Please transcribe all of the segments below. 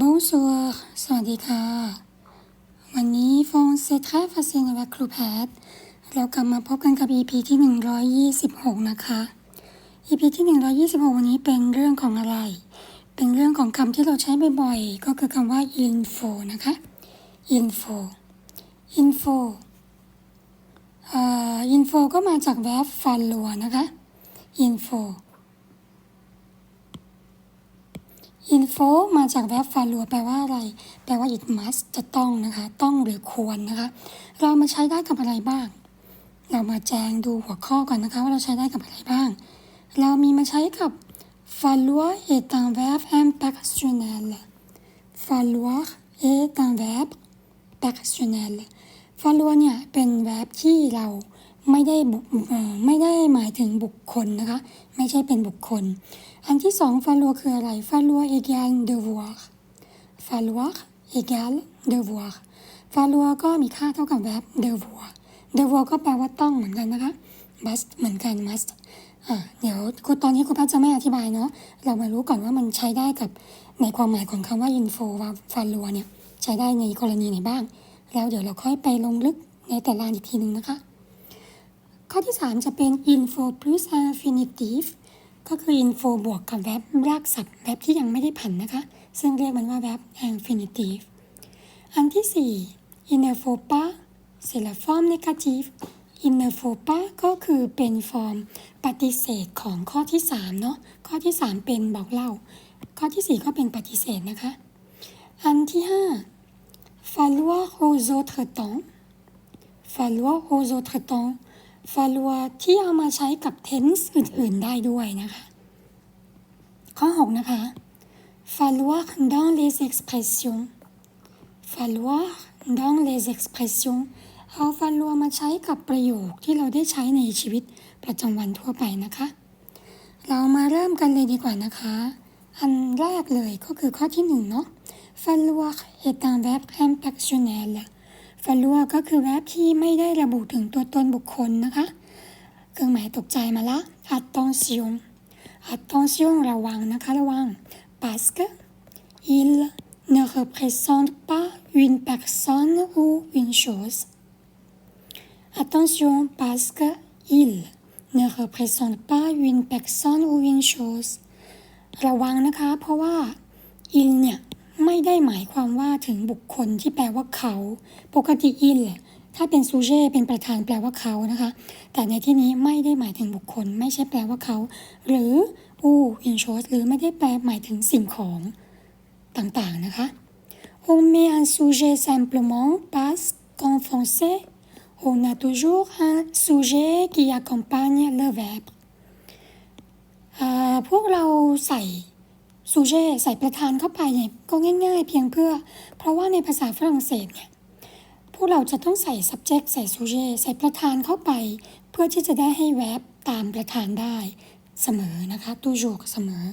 Bonjour สวัสดีค่ะ วันนี้ฟงเซทราฟาเซนและครูแพทเรากลับมาพบกันกับ EP ที่ 126 นะคะ EP ที่ 126 วันนี้เป็นเรื่องของอะไร เป็นเรื่องของคำที่เราใช้บ่อยๆ ก็คือคำว่า info นะคะ info info เอ่อ info ก็มาจาก verb follow นะคะ info info มาจาก verb follow แปลว่าอะไร แปลว่า it must จะต้องนะคะ ต้องหรือควรนะคะ เรามาใช้ได้กับอะไรบ้าง เรามาแจงดูหัวข้อก่อนนะคะ ว่าเราใช้ได้กับอะไรบ้าง เรามีมาใช้กับ falloir est un verbe impersonnel falloir est un verbe personnel falloir เนี่ยเป็น verb ที่เรา ไม่ได้ไม่ได้หมายถึงบุคคลนะคะ ไม่ใช่เป็นบุคคล อันที่สอง falloir คืออะไร falloir égale devoir falloir égale devoir falloir ก็มีค่าเท่ากับ verb devoir devoir ก็แปลว่าต้องเหมือนกันนะคะ must เหมือนกัน must อะเดี๋ยวคุณตอนนี้คุณแพทย์จะไม่อธิบายเนาะเรามารู้ก่อนว่ามันใช้ได้กับในความหมายของคำว่า info ว่า follow เนี่ยใช้ได้ในกรณีไหนบ้าง แล้วเดี๋ยวเราค่อยไปลงลึกในแต่ละอีกทีหนึ่งนะคะ ข้อที่ 3 จะเป็น info plus infinitive ก็คือ info บวกกับ verb รากศัพท์ verb ที่ยังไม่ได้ผันนะคะ ซึ่งเรียกมันว่า verb infinitive อันที่ 4 il ne faut pas c'est la forme négative il ne faut pas ก็คือเป็นฟอร์มปฏิเสธของข้อที่ 3 เนาะข้อที่ 3 เป็นบอกเล่า ข้อที่ 4 ก็เป็นปฏิเสธนะคะ อันที่ 5 falloir aux autres temps falloir aux autres temps falloir ที่เอามาใช้กับ tense อื่น ๆ ได้ด้วยนะคะ ข้อ 6 นะคะ falloir dans les expressions falloir dans les expressions เอา falloir มาใช้กับประโยคที่เราได้ใช้ในชีวิตประจำวันทั่วไปนะคะ เรามาเริ่มกันเลยดีกว่านะคะ อันแรกเลยก็คือข้อที่หนึ่งเนาะ falloir est un verbe impersonnel falloir ก็คือ verb ที่ไม่ได้ระบุถึงตัวตนบุคคลนะคะ เครื่องหมายตกใจมาละ attention attention ระวังนะคะระวัง parce que il ne représente pas une personne ou une chose attention parce que il ne représente pas une personne ou une chose ระวังนะคะ เพราะว่า il เนี่ย ไม่ได้หมายความว่าถึงบุคคลที่แปลว่าเขา ปกติ il ถ้าเป็น sujet เป็นประธานแปลว่าเขานะคะ แต่ในที่นี้ไม่ได้หมายถึงบุคคล ไม่ใช่แปลว่าเขา หรือ ou une chose หรือไม่ได้แปลหมายถึงสิ่งของต่างๆนะคะ on met un sujet simplement parce qu'en français on a toujours un sujet qui accompagne le verbe เอ่อพวกเราใส่ sujet ใส่ประธานเข้าไปเนี่ยก็ง่าย ๆ เพียงเพื่อ เพราะว่าในภาษาฝรั่งเศสเนี่ยพวกเราจะต้องใส่ subject ใส่ sujet ใส่ประธานเข้าไป เพื่อที่จะได้ให้ verb ตามประธานได้เสมอนะคะ toujours เสมอ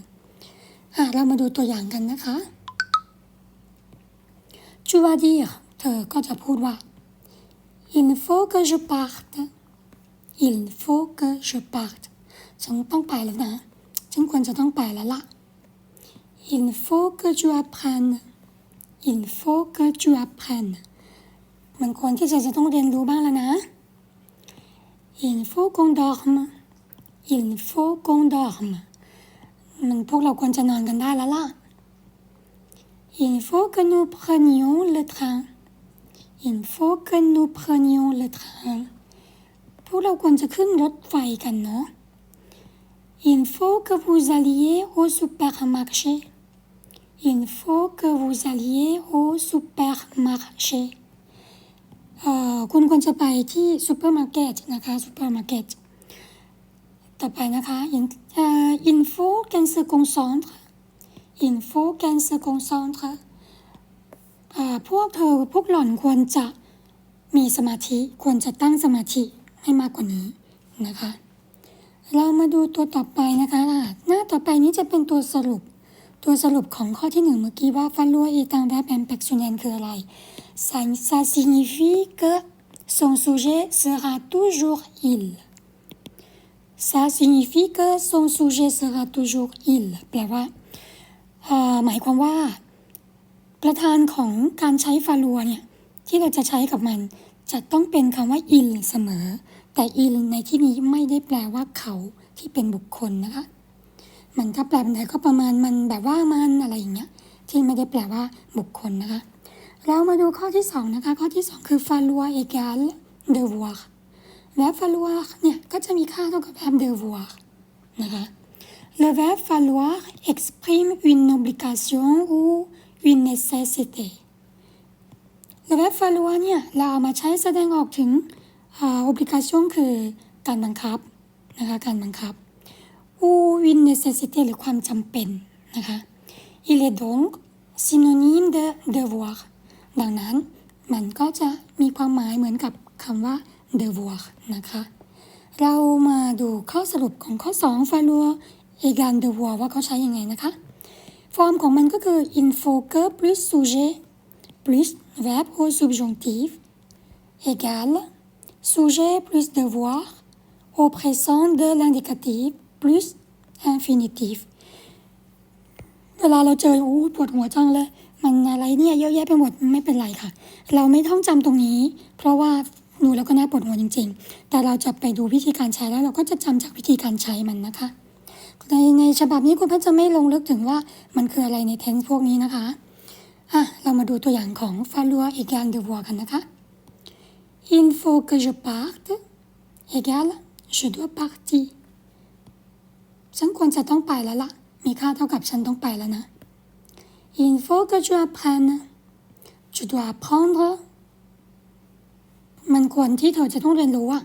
อะเรามาดูตัวอย่างกันนะคะ tu vas dire เธอก็จะพูดว่า il faut que je parte il faut que je parte ฉันต้องไปแล้วนะ ฉันควรจะต้องไปแล้วล่ะ il faut que tu apprennes il faut que tu apprennes มันควรที่จะจะต้องเรียนรู้บ้างแล้วนะ il faut qu'on dorme il faut qu'on dorme มันพวกเราควรจะนอนกันได้แล้วล่ะ il faut que nous prenions le train il faut que nous prenions le train พวกเราควรจะขึ้นรถไฟกันเนาะ il faut que vous alliez au supermarché Il faut que vous alliez au supermarché คุณควรจะไปที่ซูเปอร์มาร์เก็ตนะคะซูเปอร์มาร์เก็ตต่อไปนะคะ il เอ่อ il faut qu'elle se concentre il faut qu'elle se concentre เอ่อพวกเธอพวกหล่อนควรจะมีสมาธิควรจะตั้งสมาธิให้มากกว่านี้นะคะ เรามาดูตัวต่อไปนะคะ หน้าต่อไปนี้จะเป็นตัวสรุป ตัวสรุปของข้อที่หนึ่งเมื่อกี้ว่า falloir est un verbe impersonnel คืออะไร ça, ça signifie que son sujet sera toujours il ça signifie que son sujet sera toujours il แปลว่าหมายความว่า ประธานของการใช้ฟาลัวเนี่ยที่เราจะใช้กับมัน จะต้องเป็นคำว่า il เสมอ แต่ il ในที่นี้ไม่ได้แปลว่าเขาที่เป็นบุคคลนะคะ มันถ้าแปลเป็นไทยก็ประมาณมันแบบว่ามันอะไรอย่างเงี้ยที่ไม่ได้แปลว่าบุคคลนะคะ เรามาดูข้อที่สองนะคะ ข้อที่สองคือ falloir égal devoir แวบ falloir เนี่ยก็จะมีค่าเท่ากับแวบ devoir นะคะ le verbe falloir exprime une obligation ou une nécessité le verbe falloir เนี่ยเราเอามาใช้แสดงออกถึงอ่า obligation คือการบังคับนะคะการบังคับ ou une nécessité หรือความจำเป็นนะคะ il est donc synonyme de devoir ดังนั้นมันก็จะมีความหมายเหมือนกับคำว่า devoir นะคะ เรามาดูข้อสรุปของข้อ 2 falloir égal devoir ว่าเขาใช้ยังไงนะคะ ฟอร์มของมันก็คือ info que plus sujet plus verbe au subjonctif égale sujet plus devoir au présent de l'indicatif plus infinitif เวลาเราเจออู้ปวดหัวจังเลย มันอะไรเนี่ยเยอะแยะไปหมดไม่เป็นไรค่ะ เราไม่ต้องจำตรงนี้ เพราะว่าดูแล้วก็น่าปวดหัวจริง ๆ แต่เราจะไปดูวิธีการใช้แล้วเราก็จะจำจากวิธีการใช้มันนะคะ ในในฉบับนี้คุณพทย์จะไม่ลงลึกถึงว่ามันคืออะไรในเทนส์พวกนี้นะคะอะเรามาดูตัวอย่างของ falloir égal devoir กันนะคะ il faut que je parte égal je dois partir ฉันควรจะต้องไปแล้วล่ะ มีค่าเท่ากับฉันต้องไปแล้วนะ il faut que tu apprennes tu dois apprendre มันควรที่เธอจะต้องเรียนรู้อะ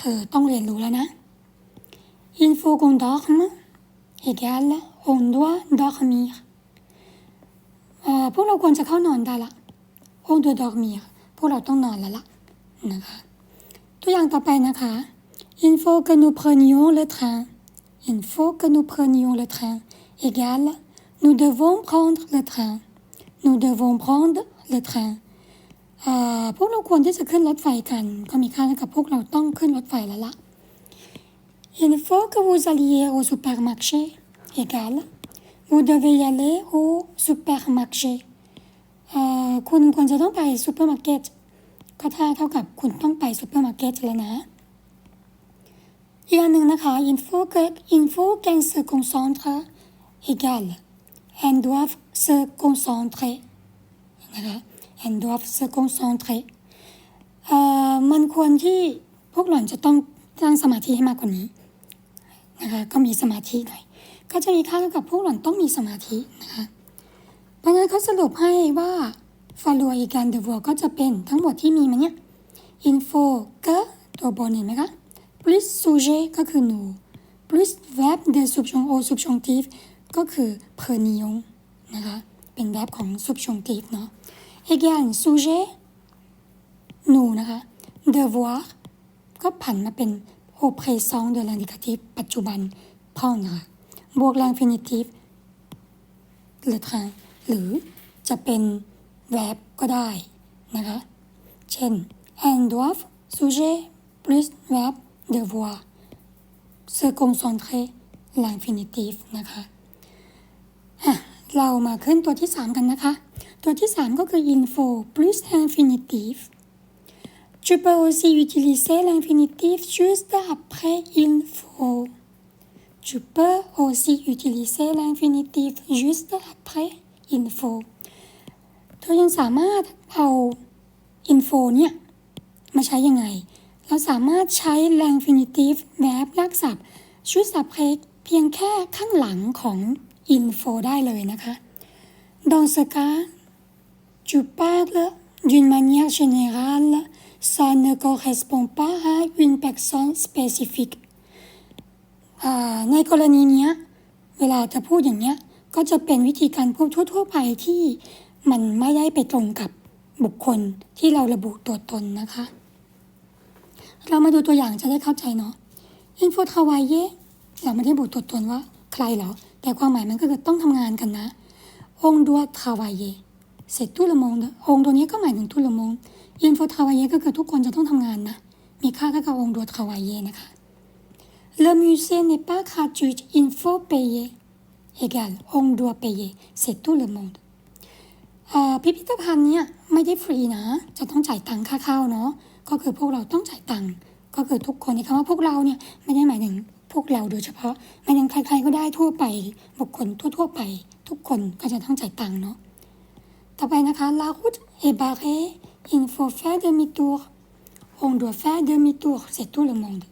เธอต้องเรียนรู้แล้วนะ il faut qu'on dorme égale on doit dormir เอ่อพวกเราควรจะเข้านอนได้ละ on doit dormir พวกเราต้องนอนแล้วล่ะนะคะ ตัวอย่างต่อไปนะคะ il faut que nous prenions le train il faut que nous prenions le train égale nous devons prendre le train nous devons prendre le train เอ่อพวกเราควรที่จะขึ้นรถไฟกัน ก็มีค่าเท่ากับพวกเราต้องขึ้นรถไฟแล้วล่ะ il faut que vous alliez au supermarché égale vous devez y aller au supermarché เอ่อคุณควรจะต้องไปซูเปอร์มาร์เก็ตก็ถ้าเท่ากับคุณต้องไปซูเปอร์มาร์เก็ตแล้วนะ อีกอันหนึ่งนะคะ il faut que il faut qu'elle se concentre égale elles doivent se concentrer นะคะ elles doivent se concentrer เอ่อมันควรที่พวกหล่อนจะต้องตั้งสมาธิให้มากกว่านี้นะคะก็มีสมาธิหน่อยก็จะมีค่าเท่ากับพวกหล่อนต้องมีสมาธินะคะเพราะฉะนั้นเขาสรุปให้ว่าฟาลัวอีการเดวก็จะเป็นทั้งหมดที่มีมาเนี่ย info ก็ตัวบนเห็นไหมคะ plus sujet ก็คือหนู plus verb de subjunct au subjunctif ก็คือ prenion นะคะ เป็น verb ของ subjunctif เนาะ égal sujet หนูนะคะ devoir ก็ผันมาเป็น au présent de l'indicatif ปัจจุบัน prendre บวก l'infinitif le train หรือจะเป็น verb ก็ได้นะคะ เช่น un doivent sujet plus verb devoir se concentrer l'infinitif นะคะะเรามาขึ้นตัวที่ 3 กันนะคะ ตัวที่ 3 ก็คือ info plus infinitif Tu peux aussi utiliser l'infinitif juste après il faut. Tu peux aussi utiliser l'infinitif juste après il faut. เธอยังสามารถเอา info เนี่ย มาใช้ยังไง เราสามารถใช้ l'infinitif verb รากศัพท์ juste après เพียงแค่ข้างหลังของ info ได้เลยนะคะ Dans ce cas tu parles d'une manière générale ça ne correspond pas à une personne spécifique ในกรณีนี้เวลาจะพูดอย่างนี้ก็จะเป็นวิธีการพูดทั่ว ๆ ไปที่มันไม่ได้ไปตรงกับบุคคลที่เราระบุตัวตนนะคะ เรามาดูตัวอย่างจะได้เข้าใจเนาะ info travailler เราไม่ได้ระบุตัวตนว่าใครหรอ แต่ความหมายมันก็คือต้องทำงานกันนะ on doit travailler c'est tout le monde on ตัวนี้ก็หมายถึง tout le monde info travailler ก็คือทุกคนจะต้องทำงานนะ มีค่าเท่ากับ on doit travailler นะคะ le musée n'est pas gratuit il faut payer égal on doit payer c'est tout le monde พิพิธภัณฑ์เนี่ยไม่ได้ฟรีนะ จะต้องจ่ายตังค่าเข้าเนาะ ก็คือพวกเราต้องจ่ายตังค์ก็คือทุกคนในคำว่าพวกเราเนี่ยไม่ได้หมายถึงพวกเราโดยเฉพาะหมายถึงใครๆก็ได้ทั่วไปบุคคลทั่วๆไป ทุกคนก็จะต้องจ่ายตังค์เนาะต่อไปนะคะ la route est barrée il faut faire demi-tour on doit faire demi-tour c'est tout le monde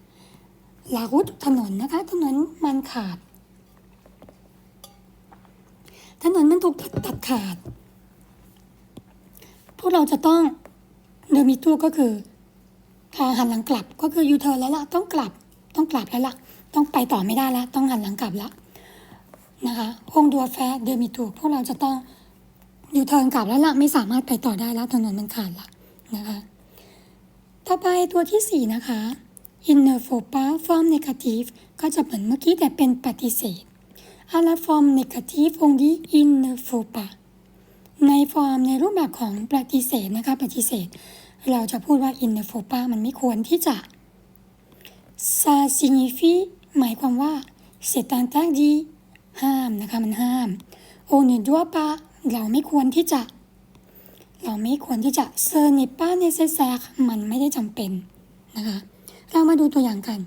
la route ถนนนะคะถนนมันขาด ถนนมันถูกตัดขาด พวกเราจะต้องเดมีตัวก็คือ พอหันหลังกลับก็คือยูเทิร์นแล้วล่ะต้องกลับต้องกลับแล้วล่ะต้องไปต่อไม่ได้แล้ว ต้องหันหลังกลับแล้วนะคะองดัวแฟเดมีตัวพวกเราจะต้องยูเทิร์นกลับแล้วล่ะไม่สามารถไปต่อได้แล้วถนนมันขาดละนะคะต่อไปตัวที่สี่นะคะ in ne faut pas forme négative ก็จะเหมือนเมื่อกี้แต่เป็นปฏิเสธ à la forme négative on dit il ne faut pas ในฟอร์มในรูปแบบของปฏิเสธนะคะปฏิเสธ เราจะพูดว่า il ne faut pas มันไม่ควรที่จะ ça signifie หมายความว่า c'est interdit ห้ามนะคะมันห้าม on ne doit pas เราไม่ควรที่จะ เราไม่ควรที่จะ ce n'est pas nécessaire มันไม่ได้จำเป็นนะคะเรามาดูตัวอย่างกัน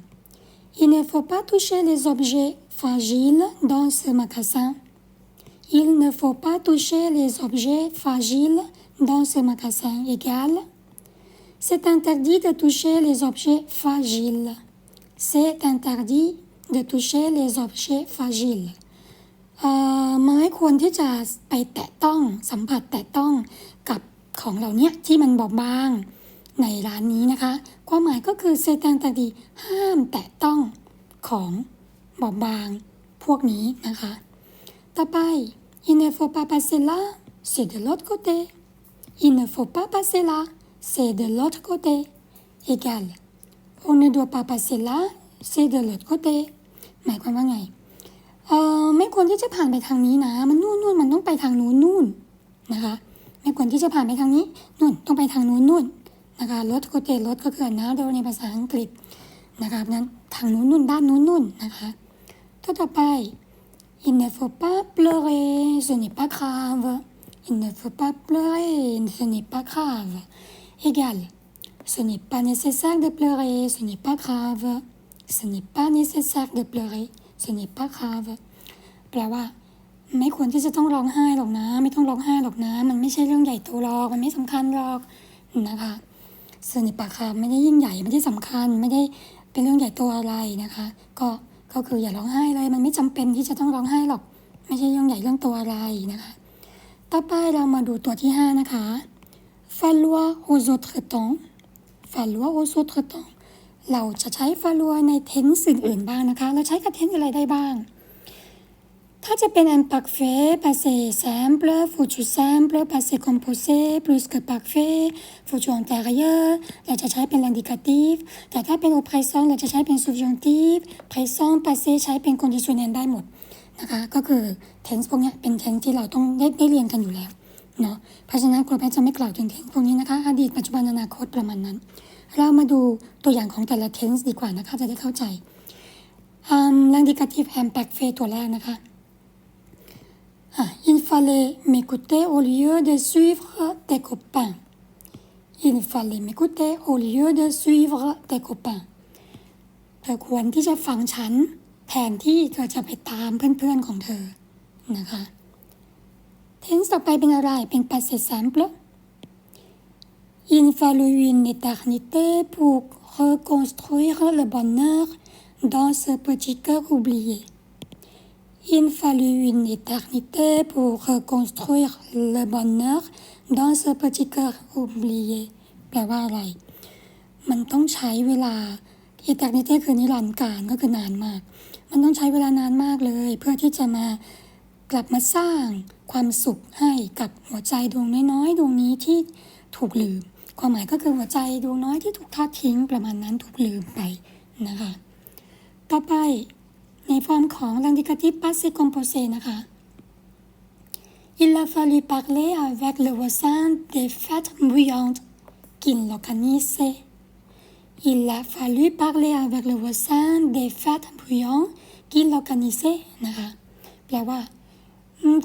il ne faut pas toucher les objets fragiles dans ce magasin il ne faut pas toucher les objets fragiles dans ce magasin égal. C'est interdit de toucher les objets fragiles. C'est interdit de toucher les objets fragiles. เอ่อไม้ควรที่จะไปแตะต้องสัมผัสแตะต้องกับของเหล่านี้ที่มันบอบบางในร้านนี้นะคะ ความหมายก็คือเซตันตาดีห้ามแตะต้องของบอบบางพวกนี้นะคะ ต่อไป il ne faut pas passer là c'est de l'autre côté il ne faut pas passer là c'est de l'autre côté égal on ne doit pas passer là c'est de l'autre côté หมายความว่าไง เออไม่ควรที่จะผ่านไปทางนี้นะ มันนู่นนู่นมันต้องไปทางนู้นนู่นนะคะ ไม่ควรที่จะผ่านไปทางนี้นู่นต้องไปทางนู้นนู่นนะคะรถโกเตรถก็คือนะโดยในภาษาอังกฤษนะคะนั้นทางนู้นนู่นด้านนู้นนู่นนะคะตัวต่อไป il ne faut pas pleurer ce n'est pas grave il ne faut pas pleurer ce n'est pas grave égal ce n'est pas nécessaire de pleurer ce n'est pas grave ce n'est pas nécessaire de pleurer ce n'est pas grave แปลว่า ไม่ควรที่จะต้องร้องไห้หรอกนะ ไม่ต้องร้องไห้หรอกนะ มันไม่ใช่เรื่องใหญ่โตหรอก มันไม่สำคัญหรอกนะคะสนิปาคาไม่ได้ยิ่งใหญ่ไม่ได้สำคัญไม่ได้เป็นเรื่องใหญ่โตอะไรนะคะ ก็ก็คืออย่าร้องไห้เลย มันไม่จำเป็นที่จะต้องร้องไห้หรอก ไม่ใช่เรื่องใหญ่เรื่องโตอะไรนะคะ ต่อไปเรามาดูตัวที่ห้านะคะ falloir aux autres temps falloir aux autres temps เราจะใช้ falloir ใน tense อื่นๆบ้างนะคะ เราใช้กับ tense อะไรได้บ้าง ถ้าจะเป็น imparfait passé simple futur simple passé composé plus que parfait futur antérieur เราจะใช้เป็น indicatif แต่ถ้าเป็น au présent เราจะใช้เป็น subjonctif présent passé ใช้เป็น conditionnel ได้หมดนะคะ ก็คือ tense พวกนี้เป็น tense ที่เราต้องได้ได้เรียนกันอยู่แล้ว เนาะเพราะฉะนั้นครูแพทย์จะไม่กล่าวถึง tense พวกนี้นะคะ อดีตปัจจุบันอนาคตประมาณนั้น เรามาดูตัวอย่างของแต่ละ tense ดีกว่านะคะ จะได้เข้าใจ l'indicatif imparfait ตัวแรกนะคะ Ah, il fallait m'écouter au lieu de suivre tes copains. Il fallait m'écouter au lieu de suivre tes copains. เธอควรที่จะฟังฉัน แทนที่เธอจะไปตามเพื่อนๆของเธอนะคะ tense ต่อไปเป็นอะไร เป็น passé simple Il fallut une éternité pour reconstruire le bonheur dans ce petit cœur oublié. Il fallut une éternité pour reconstruire le bonheur dans ce petit cœur oublié แปลว่าอะไร มันต้องใช้เวลา eternity คือนิรันดร์การก็คือนานมาก มันต้องใช้เวลานานมากเลย เพื่อที่จะมา กลับมาสร้างความสุขให้กับหัวใจดวงน้อยๆ ดวงนี้ที่ถูกลืม ความหมายก็คือหัวใจดวงน้อยที่ถูกทอดทิ้งประมาณนั้นถูกลืมไปนะคะ ต่อไปในฟอร์มของลังดิกาติปัสเซคอมโพเซนะคะ Il a fallu parler avec le voisin des fêtes bruyantes qu'il l'organisait. Il a fallu parler avec le voisin des fêtes นะคะ แปลว่า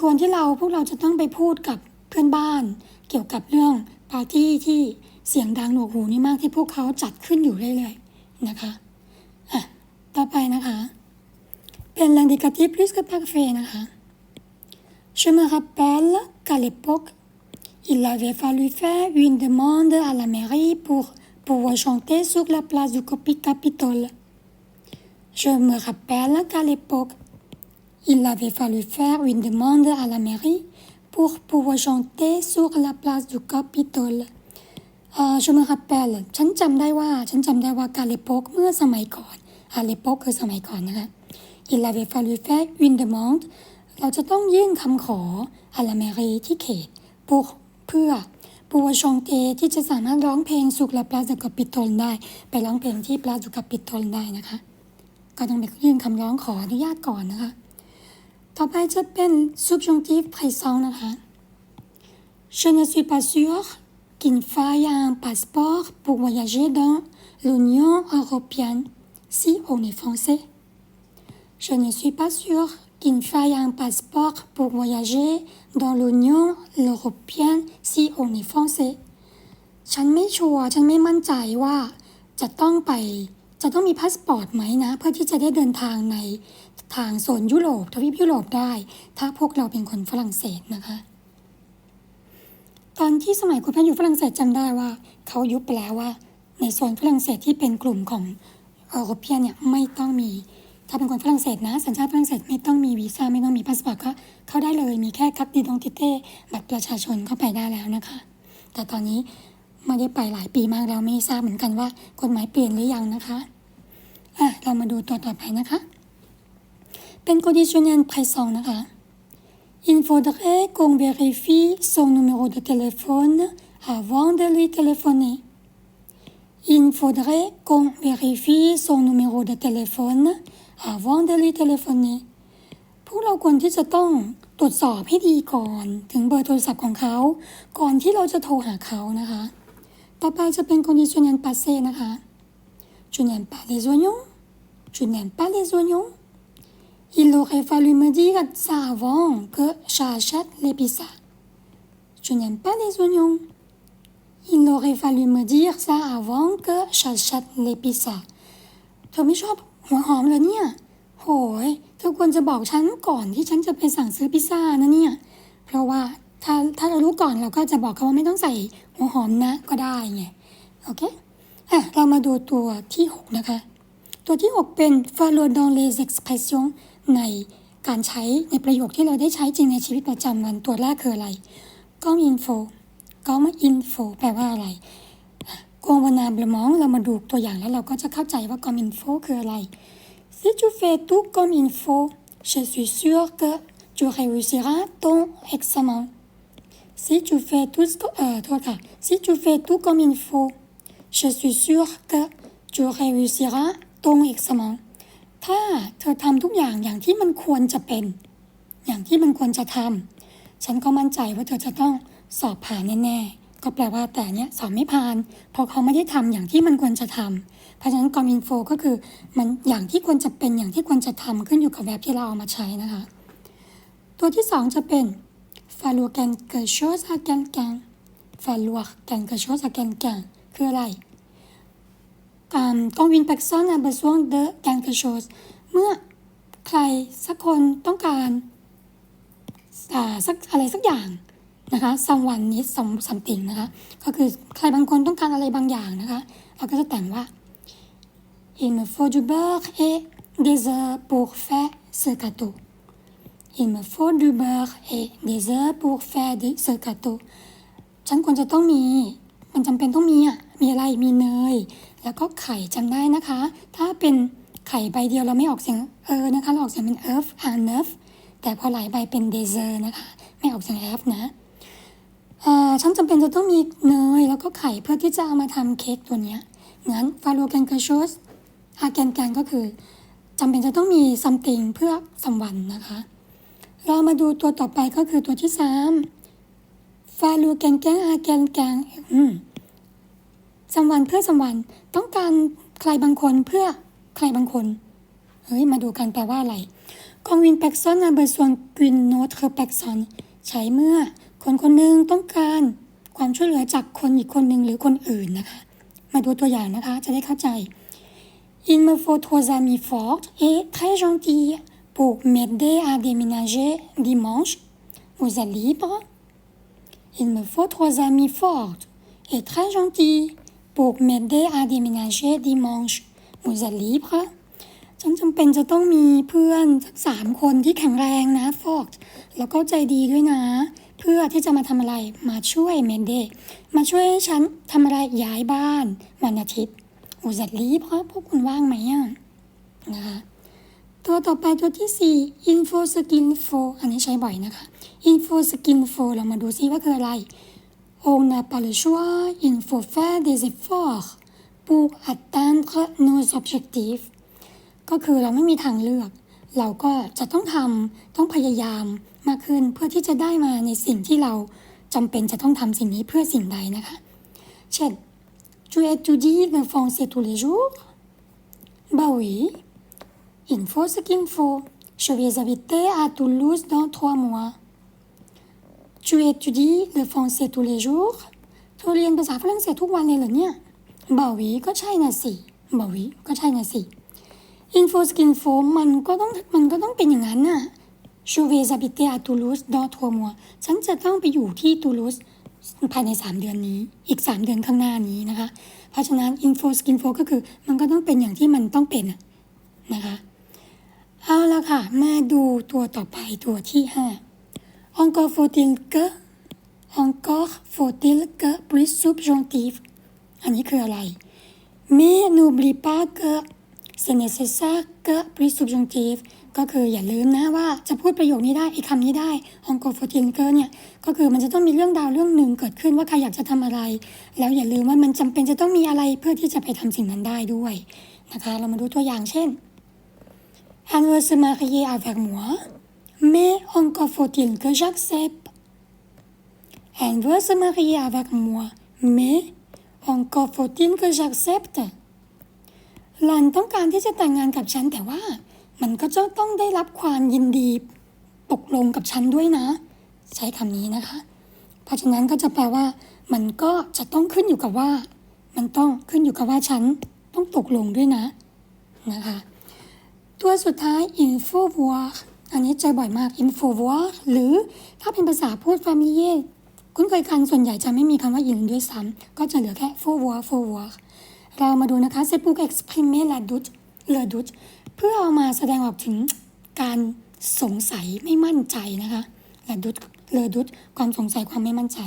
ควรที่เราพวกเราจะต้องไปพูดกับเพื่อนบ้าน เกี่ยวกับเรื่องปาร์ตี้ที่เสียงดังหนวกหูนี่มากที่พวกเขาจัดขึ้นอยู่เรื่อยๆนะคะอะต่อไปนะคะ เป็น l'indicatif plus que parfait นะคะ Je me rappelle qu'à l'époque, il avait fallu faire une demande à la mairie pour pouvoir chanter sur la place du Copi- Capitole. Je me rappelle qu'à l'époque, il avait fallu faire une demande à la mairie pour pouvoir chanter sur la place du Capitole. เอ่อ je me rappelle ฉันจำได้ว่า ฉันจำได้ว่า qu'à l'époque เมื่อสมัยก่อน à l'époque คือสมัยก่อนนะคะ il avait fallu faire une demande เราจะต้องยื่นคำขอ à la mairie ที่เขต pour เพื่อ pouvoir chanter ที่จะสามารถร้องเพลง sur la place du Capitole ได้ ไปร้องเพลงที่ place du Capitole ได้นะคะ ก็ต้องไปยื่นคำร้องขออนุญาตก่อนนะคะ ต่อไปจะเป็น subjunctif présent นะคะ Je ne suis pas sûre qu'il faille un passeport pour voyager dans l'Union européenne si on est français. Je ne suis pas sûre qu'il faille un passeport pour voyager dans l'Union européenne si on est français. ฉันไม่ชัวร์ ฉันไม่มั่นใจว่าจะต้องไป จะต้องมีพาสปอร์ตไหมนะ เพื่อที่จะได้เดินทางใน ทางโซนยุโรปทวีปยุโรปได้ ถ้าพวกเราเป็นคนฝรั่งเศสนะคะ ตอนที่สมัยคุณแพทย์อยู่ฝรั่งเศสจำได้ว่า เขายุบไปแล้วว่า ในโซนฝรั่งเศสที่เป็นกลุ่มของเออโรเปียนเนี่ยไม่ต้องมี ถ้าเป็นคนฝรั่งเศสนะ สัญชาติฝรั่งเศสไม่ต้องมีวีซ่าไม่ต้องมีพาสปอร์ตก็เข้าได้เลยมีแค่คัดดีดองติเต้บัตรประชาชนเข้าไปได้แล้วนะคะ แต่ตอนนี้ไม่ได้ไปหลายปีมากแล้วไม่ทราบเหมือนกันว่ากฎหมายเปลี่ยนหรือยังนะคะอะเรามาดูตัวต่อไปนะคะ เป็น conditionnel présent นะคะ Il faudrait qu'on vérifie son numéro de téléphone avant de lui téléphoner. Il faudrait qu'on vérifie son numéro de téléphone avant de lui téléphoner. พวกเราควรที่จะต้องตรวจสอบให้ดีก่อน ถึงเบอร์โทรศัพท์ของเขา ก่อนที่เราจะโทรหาเขานะคะ ต่อไปจะเป็น conditionnel passé นะคะ Tu n'aimes pas les oignons Tu n'aimes pas les oignons Il aurait fallu me dire ça avant que j'achète les pizzas. Je n'aime pas les oignons. Il aurait fallu me dire ça avant que j'achète les pizzas. เธอไม่ชอบหัวหอมเลยเนี่ย โหย เธอควรจะบอกฉันก่อนที่ฉันจะไปสั่งซื้อพิซซ่านะเนี่ย เพราะว่าถ้าถ้าเรารู้ก่อนเราก็จะบอกเขาว่าไม่ต้องใส่หัวหอมนะก็ได้ไง โอเค อะ เรามาดูตัวที่ 6 นะคะ ตัวที่ 6 เป็น follow dans les expressions ในการใช้ในประโยคที่เราได้ใช้จริงในชีวิตประจำวันตัวแรกคืออะไร com info com info แปลว่าอะไร convenablement เรามาดูตัวอย่างแล้วเราก็จะเข้าใจว่า com info คืออะไร si tu fais tout comme il faut je suis sûre que tu réussiras ton examen si tu fais tout ce que เอ่อโทษค่ะ si tu fais tout comme il faut je suis sûre que tu réussiras ton examen ถ้าเธอทำทุกอย่างอย่างที่มันควรจะเป็น อย่างที่มันควรจะทำฉันก็มั่นใจว่าเธอจะต้องสอบผ่านแน่ๆ ก็แปลว่าแต่เนี้ยสอบไม่ผ่านเพราะเขาไม่ได้ทำอย่างที่มันควรจะทำเพราะฉะนั้นกอมินโฟก็คือมันอย่างที่ควรจะเป็นอย่างที่ควรจะทำขึ้นอยู่กับแบบที่เราเอามาใช้นะคะ ตัวที่สองจะเป็น falloir quelque chose à quelqu'un falloir quelque chose à quelqu'un คืออะไร quand une personne a besoin de quelque chose เมื่อใครสักคนต้องการสักอะไรสักอย่างนะคะ someone needs some something นะคะ ก็คือใครบางคนต้องการอะไรบางอย่างนะคะ เราก็จะแต่งว่า il me faut du beurre et des œufs pour faire ce gâteau il me faut du beurre et des œufs pour faire de- ce gâteau ฉันควรจะต้องมี มันจำเป็นต้องมีอะ มีอะไร มีเนย แล้วก็ไข่จำได้นะคะ ถ้าเป็นไข่ใบเดียวเราไม่ออกเสียงเออนะคะเราออกเสียงเป็นเอิฟอ่านเนฟแต่พอหลายใบเป็นเดเซอร์นะคะ ไม่ออกเสียงเอฟนะอ่อฉันจำเป็นจะต้องมีเนยแล้วก็ไข่เพื่อที่จะเอามาทำเค้กตัวนี้งั้นฟาโลแกนก s ช s อาแกนแกนก็คือจำเป็นจะต้องมี something เพื่อสัมวันนะคะ เรามาดูตัวต่อไปก็คือตัวที่สามฟาลูแกนแกงอาแกนแกงอืม จำวันเพื่อจำวัน ต้องการใครบางคนเพื่อใครบางคน เฮ้ย มาดูกันแปลว่าอะไรกองวินแป็กซอนนาเบอร์ส่วนกินโนตคือแป็กซอนใช้เมื่อคนคนหนึ่งต้องการความช่วยเหลือจากคนอีกคนหนึ่งหรือคนอื่นนะคะ มาดูตัวอย่างนะคะจะได้เข้าใจ Il me faut trois amis forts et très gentils pour m'aider à déménager dimanche. Vous êtes libre Il me faut trois amis forts et très gentils pour m'aider à déménager dimanche. Vous êtes libre? ฉันจำเป็นจะต้องมีเพื่อนสักสามคนที่แข็งแรงนะฟอกแล้วก็ใจดีด้วยนะ เพื่อที่จะมาทำอะไรมาช่วยเมนเดมาช่วยให้ฉันทำอะไรย้ายบ้านวันอาทิตย์อูจัดลีเพราะพวกคุณว่างไหมอะนะคะตัวต่อไปตัวที่ 4 info skin f o อันนี้ใช้บ่อยนะคะ info skin info เรามาดูซิว่าคืออะไร On n'a pas le choix, il faut faire des efforts pour atteindre nos objectifs ก็คือเราไม่มีทางเลือก เราก็จะต้องทำต้องพยายามมากขึ้นเพื่อที่จะได้มาในสิ่งที่เราจำเป็นจะต้องทำสิ่งนี้เพื่อสิ่งใดนะคะ เช่น tu étudies le français tous les jours bah oui il faut ce qu'il faut je vais habiter à Toulouse dans trois mois tu étudies le français tous les jours เธอเรียนภาษาฝรั่งเศสทุกวันเลยเหรอเนี่ยบ่าวีก็ใช่นะสิบ่าวีก็ใช่นะสิอินโฟสกินโฟมันก็ต้องมันก็ต้องเป็นอย่างนั้นน่ะชูเวซาบิเตอาตูลูสดอทัวมัวฉันจะต้องไปอยู่ที่ตูลูสภายใน 3 เดือนนี้ อีก 3 เดือนข้างหน้านี้นะคะ เพราะฉะนั้นอินโฟสกินโฟก็คือมันก็ต้องเป็นอย่างที่มันต้องเป็นนะนะคะ เอาละค่ะ มาดูตัวต่อไปตัวที่ 5 encore faut-il que encore faut-il que plus subjonctif อันนี้คืออะไร mais n'oublie pas que c'est nécessaire que plus subjonctif ก็คืออย่าลืมนะว่าจะพูดประโยคนี้ได้อีกคำนี้ได้ encore faut-il que เนี่ย ก็คือมันจะต้องมีเรื่องดาวเรื่องหนึ่งเกิดขึ้นว่าใครอยากจะทำอะไร แล้วอย่าลืมว่ามันจำเป็นจะต้องมีอะไรเพื่อที่จะไปทำสิ่งนั้นได้ด้วยนะคะ เรามาดูตัวอย่างเช่น Elle veut se marier avec moi, mais encore faut-il que j'accepte. Elle veut se marier avec moi, mais encore faut-il que j'accepte. หล่อนต้องการที่จะแต่งงานกับฉันแต่ว่า มันก็จะต้องได้รับความยินดีตกลงกับฉันด้วยนะ ใช้คำนี้นะคะ เพราะฉะนั้นก็จะแปลว่า มันก็จะต้องขึ้นอยู่กับว่า มันต้องขึ้นอยู่กับว่าฉันต้องตกลงด้วยนะนะคะ ตัวสุดท้าย info voir อันนี้เจอบ่อยมาก info war หรือถ้าเป็นภาษาพูด familiar คุ้นเคยกันส่วนใหญ่จะไม่มีคำว่าอินด้วยซ้ำก็จะเหลือแค่ for war for war เรามาดูนะคะ se può esprimere la dut le dut เพื่อเอามาแสดงออกถึงการสงสัยไม่มั่นใจนะคะ la dut le dut ความสงสัยความไม่มั่นใจ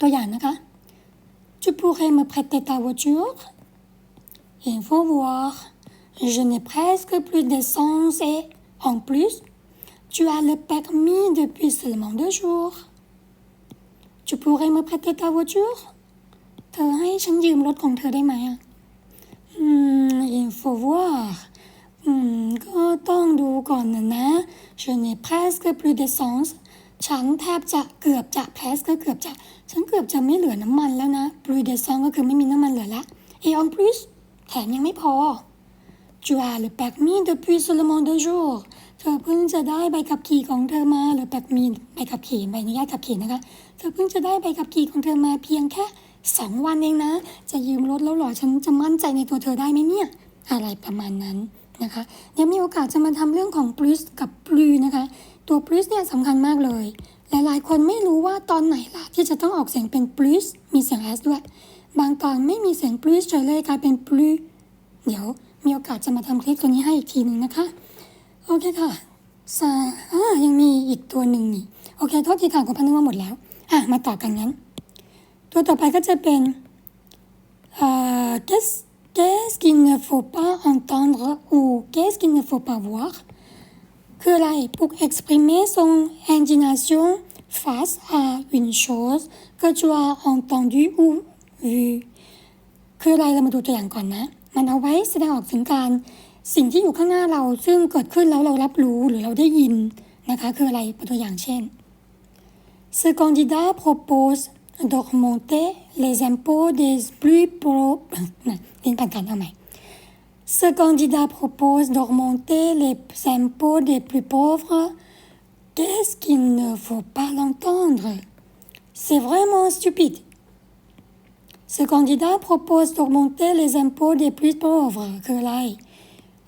ตัวอย่างนะคะ tu pourrais me prêter ta voiture il faut voir je n'ai presque plus d'essence et en plus tu as le permis depuis seulement deux jours tu pourrais me prêter ta voiture เธอให้ฉันยืมรถของเธอได้ไหมอะ อืม il faut voir อืม ก็ต้องดูก่อนนะนะ je n'ai presque plus d'essence ฉันแทบจะเกือบจะ presque ก็เกือบจะ ฉันเกือบจะไม่เหลือน้ำมันแล้วนะ plus d'essence ก็คือไม่มีน้ำมันเหลือละ et en plus แถมยังไม่พอ tu as le permis depuis seulement deux jours เธอเพิ่งจะได้ใบขับขี่ของเธอมาหรือ permis ใบขับขี่ใบอนุญาตขับขี่นะคะ เธอเพิ่งจะได้ใบขับขี่ของเธอมาเพียงแค่สองวันเองนะ จะยืมรถแล้วหรอ ฉันจะมั่นใจในตัวเธอได้ไหมเนี่ย อะไรประมาณนั้นนะคะ เดี๋ยวมีโอกาสจะมาทำเรื่องของ plus กับ p l u นะคะ ตัว plus เนี่ยสำคัญมากเลย หลายๆ คนไม่รู้ว่าตอนไหนล่ะที่จะต้องออกเสียงเป็น plus มีเสียง s ด้วย บางตอนไม่มีเสียง plus เฉยเลยกลายเป็น p l u เดี๋ยว มีโอกาสจะมาทำคลิปตัวนี้ให้อีกทีหนึ่งนะคะ โอเคค่ะซาอ่ายังมีอีกตัวหนึ่งนี่โอเคโทษทีค่ะคุณพันนึกว่าหมดแล้วอะมาต่อกันงั้น ตัวต่อไปก็จะเป็นเอ่อ qu'est-ce qu'est-ce qu'il ne faut pas entendre ou qu'est-ce qu'il ne faut pas voir คืออะไร pour exprimer son indignation face à une chose que tu as entendu ou vu คืออะไรเรามาดูตัวอย่างก่อนนะ มันเอาไว้แสดงออกถึงการสิ่งที่อยู่ข้างหน้าเรา ซึ่งเกิดขึ้นแล้วเรารับรู้หรือเราได้ยินนะคะ คืออะไรเป็นตัวอย่างเช่น Ce candidat propose d'augmenter les impôts des plus pauvres นะเรียนผ่านกันเอาใหม่ Ce candidat propose d'augmenter les impôts des plus pauvres Qu'est-ce qu'il ne faut pas l'entendre C'est vraiment stupide. Ce candidat propose d'augmenter les impôts des plus pauvres คืออะไร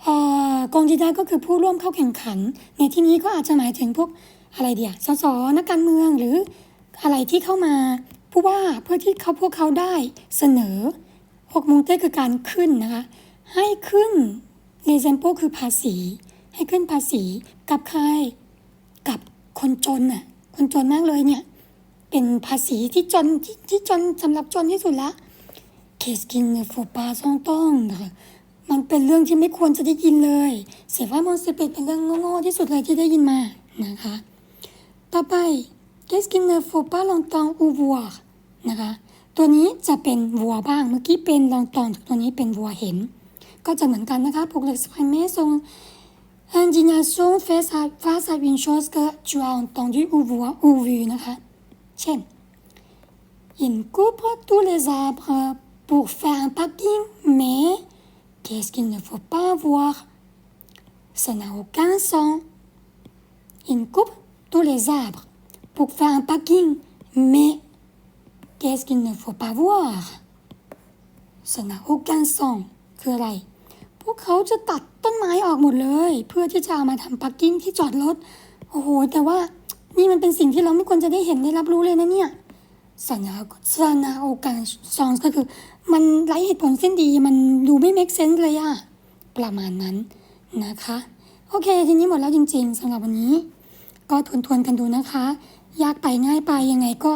เอ่อ candidat ก็คือผู้ร่วมเข้าแข่งขัน ในที่นี้ก็อาจจะหมายถึงพวกอะไรเดียสสนักการเมืองหรืออะไรที่เข้ามาผู้ว่าเพื่อที่เขาพวกเขาได้เสนอหกมงเต้คือการขึ้นนะคะ ให้ขึ้นในเซมโปคือภาษี ให้ขึ้นภาษีกับใครกับคนจนน่ะคนจนมากเลยเนี่ย เป็นภาษีที่จนทที่จนสำหรับจนที่สุดละเคสกินเนฟปาซองต้องนะคะมันเป็นเรื่องที่ไม่ควรจะได้ยินเลย เสียว่ามอนสเปเป็นเรื่องโง่ๆที่สุดเลยที่ได้ยินมานะคะ ต่อไป qu'est-ce qu'il ne faut pas l'entendre ou voir นะคะ ตัวนี้จะเป็นวัวบ้างเมื่อกี้เป็นลองตอนตัวนี้เป็นวัวเห็น ก็จะเหมือนกันนะคะ pour l'exprimer son indignation face à face à une chose que tu as entendu ou voir ou vu นะคะ เช่น il coupe tous les arbres pour faire un parking mais qu'est-ce qu'il ne faut pas voir ça n'a aucun sens il coupe tous les arbres pour faire un parking mais qu'est-ce qu'il ne faut pas voir ça n'a aucun sens คืออะไรพวกเขาจะตัดต้นไม้ออกหมดเลย เพื่อที่จะเอามาทำปักกิ้งที่จอดรถ โอ้โห แต่ว่า นี่มันเป็นสิ่งที่เราไม่ควรจะได้เห็นได้รับรู้เลยนะเนี่ยสัญญาสัญญาโอกาสซองก็คือ มันไร้เหตุผลเส้นดีมันดูไม่ make sense เลยอะประมาณนั้นนะคะ โอเค ทีนี้หมดแล้วจริง ๆสำหรับวันนี้ ก็ทวนๆกันดูนะคะ ยากไปง่ายไปยังไงก็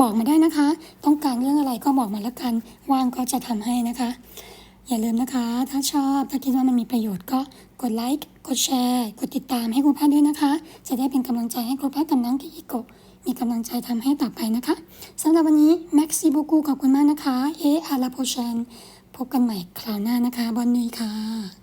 บอกมาได้นะคะ ต้องการเรื่องอะไรก็บอกมาแล้วกัน ว่างก็จะทำให้นะคะ อย่าลืมนะคะ ถ้าชอบถ้าคิดว่ามันมีประโยชน์ก็ กดไลค์ กดแชร์ กดติดตามให้ครูพัดด้วยนะคะ จะได้เป็นกำลังใจให้ครูพัดกับน้องกิอิโกะมีกำลังใจทำให้ต่อไปนะคะสำหรับวันนี้แม็กซี่บุกูขอบคุณมากนะคะ เออาราโพชันพบกันใหม่คราวหน้านะคะ บอนนุยค่ะ